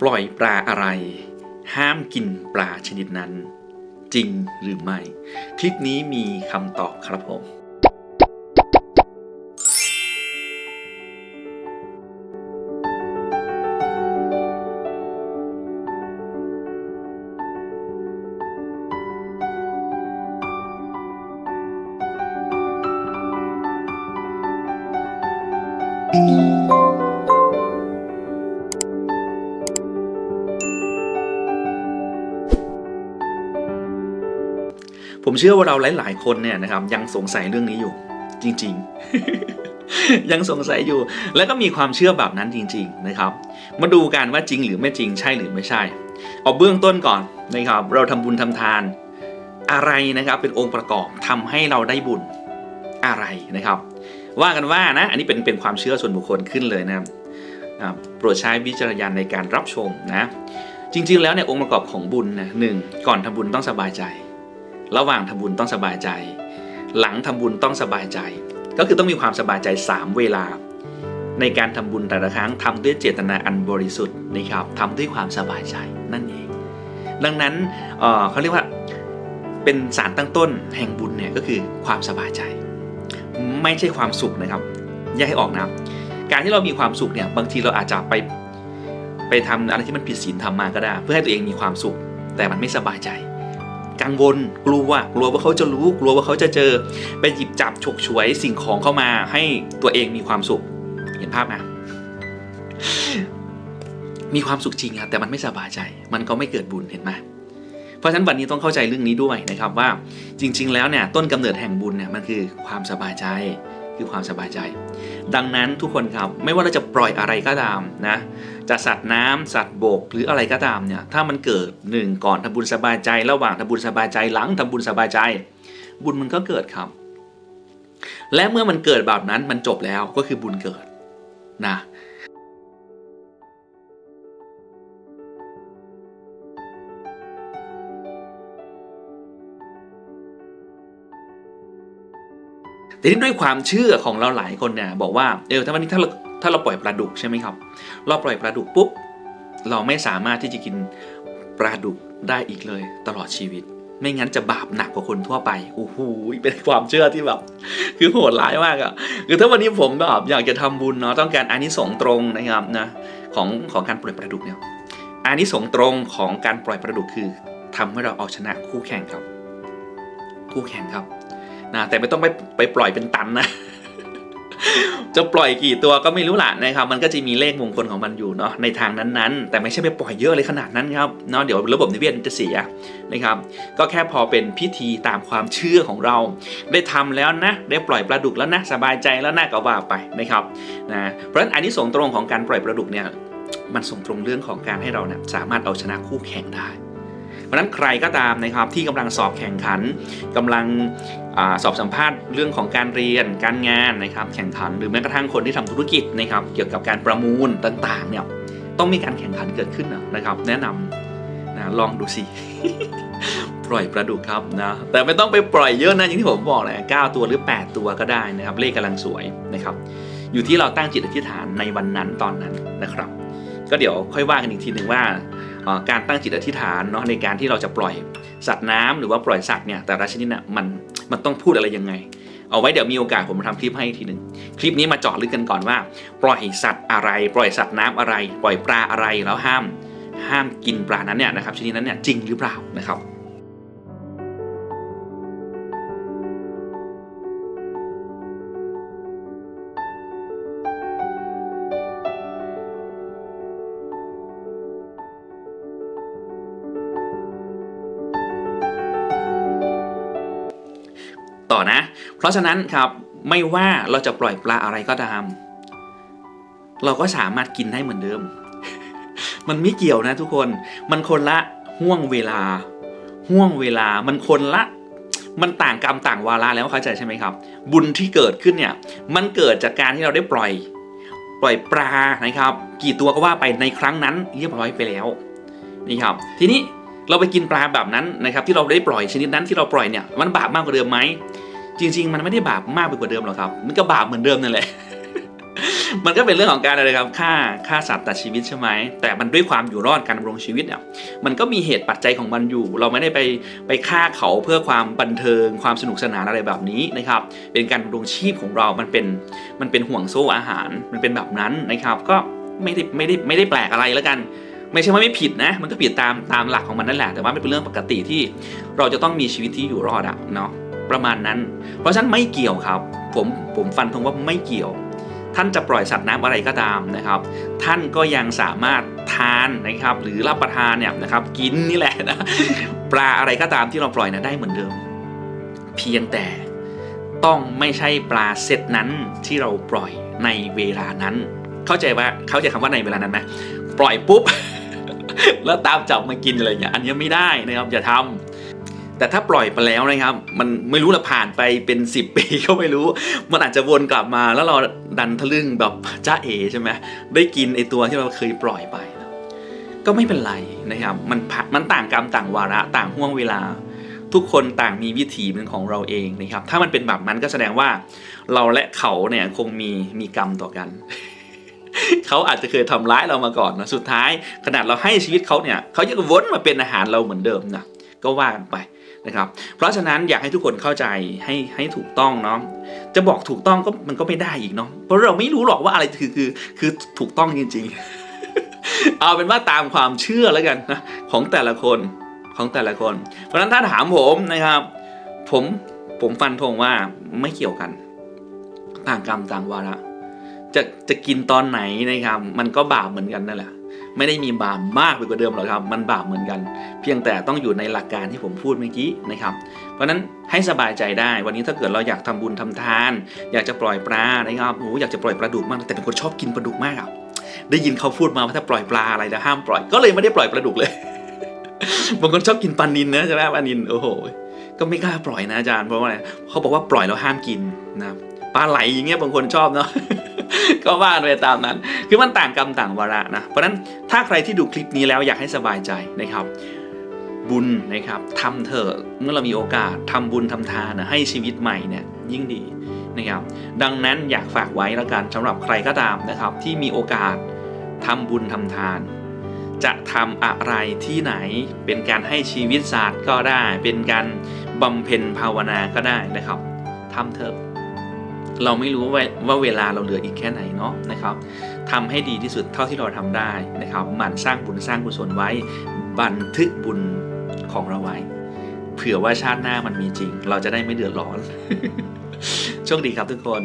ปล่อยปลาอะไร ห้ามกินปลาชนิดนั้น จริงหรือไม่ คลิปนี้มีคำตอบครับผม ผมเชื่อว่าเราหลาย ๆ คนเนี่ยนะครับยังสงสัยเรื่องนี้อยู่ จริง ๆ ยังสงสัยอยู่ แล้วก็มีความเชื่อแบบนั้นจริง ๆ นะครับ มาดูกันว่าจริงหรือไม่จริงใช่หรือไม่ใช่ เอาเบื้องต้นก่อนนะครับ เราทำบุญทำทาน อะไรนะครับเป็นองค์ประกอบทำให้เราได้บุญอะไรนะครับ ว่ากันว่านะ อันนี้เป็นเป็นความเชื่อส่วนบุคคลขึ้นเลยนะครับโปรดใช้วิจารณญาณในการรับชมนะ จริง ๆ แล้วเนี่ยองค์ประกอบของบุญนะหนึ่งก่อนทำบุญต้องสบายใจ ระหว่างทำบุญต้องสบายใจ หลังทำบุญต้องสบายใจ ก็คือต้องมีความสบายใจ 3 เวลา ในการทำบุญแต่ละครั้งทำด้วยเจตนาอันบริสุทธิ์นะครับทำด้วยความสบายใจนั่นเอง ดังนั้นเเขาเรียกว่าเป็นสารตั้งต้นแห่งบุญเนี่ยก็คือความสบายใจ ไม่ใช่ความสุขนะครับแยกให้ออกนะการที่เรามีความสุขเนี่ยบางทีเราอาจจะไปไปทำอะไรที่มันผิดศีลธรรมมาก็ได้ เพื่อให้ตัวเองมีความสุข แต่มันไม่สบายใจ กังวลกลัวกลัวว่าเขาจะรู้กลัวว่าเขาจะเจอไปหยิบจับฉกฉวยสิ่งของเข้ามาให้ตัวเองมีความสุข เห็นภาพไหมมีความสุขจริงครับแต่มันไม่สบายใจ มันก็ไม่เกิดบุญเห็นไหมเพราะฉะนั้นวันนี้ต้องเข้าใจเรื่องนี้ด้วยนะครับว่าจริง ๆ แล้วเนี่ยต้นกำเนิดแห่งบุญเนี่ยมันคือความสบายใจ คือความสบายใจ ดังนั้นทุกคนครับไม่ว่าเราจะปล่อยอะไรก็ตามนะจะสัตว์น้ำสัตว์บกหรืออะไรก็ตามเนี่ยถ้ามันเกิดหนึ่งก่อนทำบุญสบายใจ ระหว่างทำบุญสบายใจหลังทำบุญสบายใจ บุญมันก็เกิดครับ และเมื่อมันเกิดแบบนั้นมันจบแล้วก็คือบุญเกิดนะ แต่ที่ด้วยความเชื่อของเราหลายคนเนี่ยบอกว่าเออถ้าวันนี้ถ้าเราถ้าเราปล่อยปลาดุกใช่ไหมครับ เราปล่อยปลาดุกปุ๊บเราไม่สามารถที่จะกินปลาดุกได้อีกเลยตลอดชีวิต ไม่งั้นจะบาปหนักกว่าคนทั่วไปโอ้โหเป็นความเชื่อที่แบบ คือโหดร้ายมากอะคือถ้าวันนี้ผมแบบอยากจะทำบุญเนาะต้องการอานิสงส์ตรงนะครับนะของของการปล่อยปลาดุกเนี่ยอานิสงส์ตรงของการปล่อยปลาดุกคือทำให้เราเอาชนะคู่แข่งครับ คู่แข่งครับ นะแต่ไม่ต้องไปไปปล่อยเป็นตันนะ จะปล่อยกี่ตัวก็ไม่รู้ล่ะนะครับ มันก็จะมีเลขมงคลของมันอยู่เนาะในทางนั้นๆ แต่ไม่ใช่ไปปล่อยเยอะเลยขนาดนั้นครับเนาะเดี๋ยวระบบนิเวศจะเสียนะครับ ก็แค่พอเป็นพิธีตามความเชื่อของเรา ได้ทำแล้วนะ ได้ปล่อยปลาดุกแล้วนะสบายใจแล้วนะก็ว่าไปนะครับนะเพราะฉะนั้นอันนี้ส่งตรงของการปล่อยปลาดุกเนี่ยมันส่งตรงเรื่องของการให้เราเนี่ยสามารถเอาชนะคู่แข่งได้ เพราะนั้นใครก็ตามนะครับที่กำลังสอบแข่งขันกำลังอสอบสัมภาษณ์เรื่องของการเรียนการงานนะครับ แข่งขันหรือแม้กระทั่งคนที่ทำธุรกิจนะครับ เกี่ยวกับการประมูลต่างๆเนี่ยต้องมีการแข่งขันเกิดขึ้นนะครับ แนะนำนะลองดูสิปล่อยปลาดุกครับนะแต่ไม่ต้องไปปล่อยเยอะนะอย่างที่ผมบอกแหละ9ตัวหรือ 8 ตัวก็ได้นะครับ เลขกำลังสวยนะครับ อยู่ที่เราตั้งจิตอธิษฐานในวันนั้นตอนนั้นนะครับ ก็เดี๋ยวค่อยว่ากันอีกทีหนึ่งว่า การตั้งจิตอธิษฐานเนาะในการที่เราจะปล่อยสัตว์น้ำหรือว่าปล่อยสัตว์เนี่ยแต่ละชนิดน่ะมันมันต้องพูดอะไรยังไง เอาไว้เดี๋ยวมีโอกาสผมมาทำคลิปให้อีกทีหนึ่งคลิปนี้มาเจาะลึกกันก่อนว่า ปล่อยสัตว์อะไร ปล่อยสัตว์น้ำอะไร ปล่อยปลาอะไรแล้วห้าม ห้ามกินปลานั้นเนี่ยนะครับชนิดนั้นเนี่ยจริงหรือเปล่านะครับ ต่อนะ เพราะฉะนั้นครับไม่ว่าเราจะปล่อยปลาอะไรก็ตาม เราก็สามารถกินได้เหมือนเดิม มันไม่เกี่ยวนะทุกคน มันคนละห่วงเวลา ห่วงเวลา มันคนละ มันต่างกรรมต่างวาระแล้วเข้าใจใช่ไหมครับ บุญที่เกิดขึ้นเนี่ย มันเกิดจากการที่เราได้ปล่อย ปล่อยปลานะครับ กี่ตัวก็ว่าไปในครั้งนั้นเรียบร้อยไปแล้ว นี่ครับ ทีนี้ เราไปกินปลาแบบนั้นนะครับที่เราได้ปล่อยชนิดนั้นที่เราปล่อยเนี่ยมันบาปมากกว่าเดิมไหมจริง ๆ มันไม่ได้บาปมากไปกว่าเดิมหรอกครับ มันก็บาปเหมือนเดิมนั่นแหละ มันก็เป็นเรื่องของการอะไรครับฆ่าฆ่าสัตว์ตัดชีวิตใช่ไหมแต่มันด้วยความอยู่รอดการดำรงชีวิตเนี่ยมันก็มีเหตุปัจจัยของมันอยู่ เราไม่ได้ไปไปฆ่าเขาเพื่อความบันเทิง ความสนุกสนานอะไรแบบนี้นะครับ เป็นการดำรงชีพของเรา มันเป็นมันเป็นห่วงโซ่อาหาร มันเป็นแบบนั้นนะครับ ก็ไม่ได้ไม่ได้ไม่ได้แปลกอะไรแล้วกัน ไม่ใช่ว่าไม่ผิดนะ มันก็ผิดตามตามหลักของมันนั่นแหละ แต่ว่ามันเป็นเรื่องปกติที่เราจะต้องมีชีวิตที่อยู่รอดอะเนาะประมาณนั้น เพราะฉะนั้นไม่เกี่ยวครับ ผมผมฟันธงว่าไม่เกี่ยว ท่านจะปล่อยสัตว์น้ำอะไรก็ตามนะครับ ท่านก็ยังสามารถทานนะครับ หรือรับประทานเนี่ยนะครับ กินนี่แหละนะปลาอะไรก็ตามที่เราปล่อยนะได้เหมือนเดิม เพียงแต่ต้องไม่ใช่ปลาเซตนั้นที่เราปล่อยในเวลานั้น เข้าใจว่าเข้าใจคำว่าในเวลานั้นไหมปล่อยปุ๊บ แล้วตามจับมากินอะไรอย่างเงี้ยอันนี้ไม่ได้นะครับอย่าทำแต่ถ้าปล่อยไปแล้วนะครับ มันไม่รู้ละผ่านไปเป็น 10 ปีก็ไม่รู้ มันอาจจะวนกลับมาแล้วเราดันทะลึ่งแบบจ้าเอใช่ไหมได้กินไอตัวที่เราเคยปล่อยไป ก็ไม่เป็นไรนะครับ มันผ่านมันต่างกรรมต่างวาระต่างห่วงเวลาทุกคนต่างมีวิถีเป็นของเราเองนะครับ ถ้ามันเป็นแบบนั้นก็แสดงว่า เราและเขาเนี่ยคงมีมีกรรมต่อกัน เขาอาจจะเคยทำร้ายเรามาก่อนนะสุดท้ายขนาดเราให้ชีวิตเขาเนี่ยเขายังวนมาเป็นอาหารเราเหมือนเดิมนะก็ว่ากันไปนะครับ เพราะฉะนั้นอยากให้ทุกคนเข้าใจให้ให้ถูกต้องเนาะจะบอกถูกต้องก็มันก็ไม่ได้อีกเนาะเพราะเราไม่รู้หรอกว่าอะไรคือคือคือถูกต้องจริง ๆ เอาเป็นว่าตามความเชื่อแล้วกันนะของแต่ละคนของแต่ละคน เพราะฉะนั้นถ้าถามผมนะครับ ผมผมฟันธงว่าไม่เกี่ยวกัน ต่างกรรมต่างวาระ จะจะกินตอนไหนนะครับ มันก็บาปเหมือนกันนั่นแหละไม่ได้มีบาปมากไปกว่าเดิมหรอกครับ มันบาปเหมือนกัน เพียงแต่ต้องอยู่ในหลักการที่ผมพูดเมื่อกี้นะครับ เพราะนั้นให้สบายใจได้ วันนี้ถ้าเกิดเราอยากทำบุญทำทาน อยากจะปล่อยปลานะครับโอ้อยากจะปล่อยปลาดุกมาก แต่เป็นคนชอบกินปลาดุกมากครับได้ยินเขาพูดมาว่าถ้าปล่อยปลาอะไรจะห้ามปล่อย ก็เลยไม่ได้ปล่อยปลาดุกเลยบางคนชอบกินปลานินนะใช่ไหมปลานินโอ้โหก็ไม่กล้าปล่อยนะอาจารย์เพราะว่าอะไรเขาบอกว่าปล่อยแล้วห้ามกินนะปลาไหลอย่างเงี้ยบางคนชอบเนาะ ก็ว่าไปตามนั้น คือมันต่างกรรมต่างวาระนะ เพราะนั้นถ้าใครที่ดูคลิปนี้แล้วอยากให้สบายใจนะครับ บุญนะครับทำเถอะเมื่อเรามีโอกาสทำบุญทำทานนะให้ชีวิตใหม่เนี่ยยิ่งดีนะครับ ดังนั้นอยากฝากไว้แล้วกันสำหรับใครก็ตามนะครับ ที่มีโอกาสทำบุญทำทานจะทำอะไรที่ไหนเป็นการให้ชีวิตศาสตร์ก็ได้ เป็นการบำเพ็ญภาวนาก็ได้นะครับทำเถอะ เราไม่รู้ว่าเวลาเราเหลืออีกแค่ไหนเนาะนะครับทำให้ดีที่สุดเท่าที่เราทำได้นะครับหมั่นสร้างบุญสร้างกุศลไว้ บันทึกบุญของเราไว้ เผื่อว่าชาติหน้ามันมีจริง เราจะได้ไม่เดือดร้อน โชคดีครับทุกคน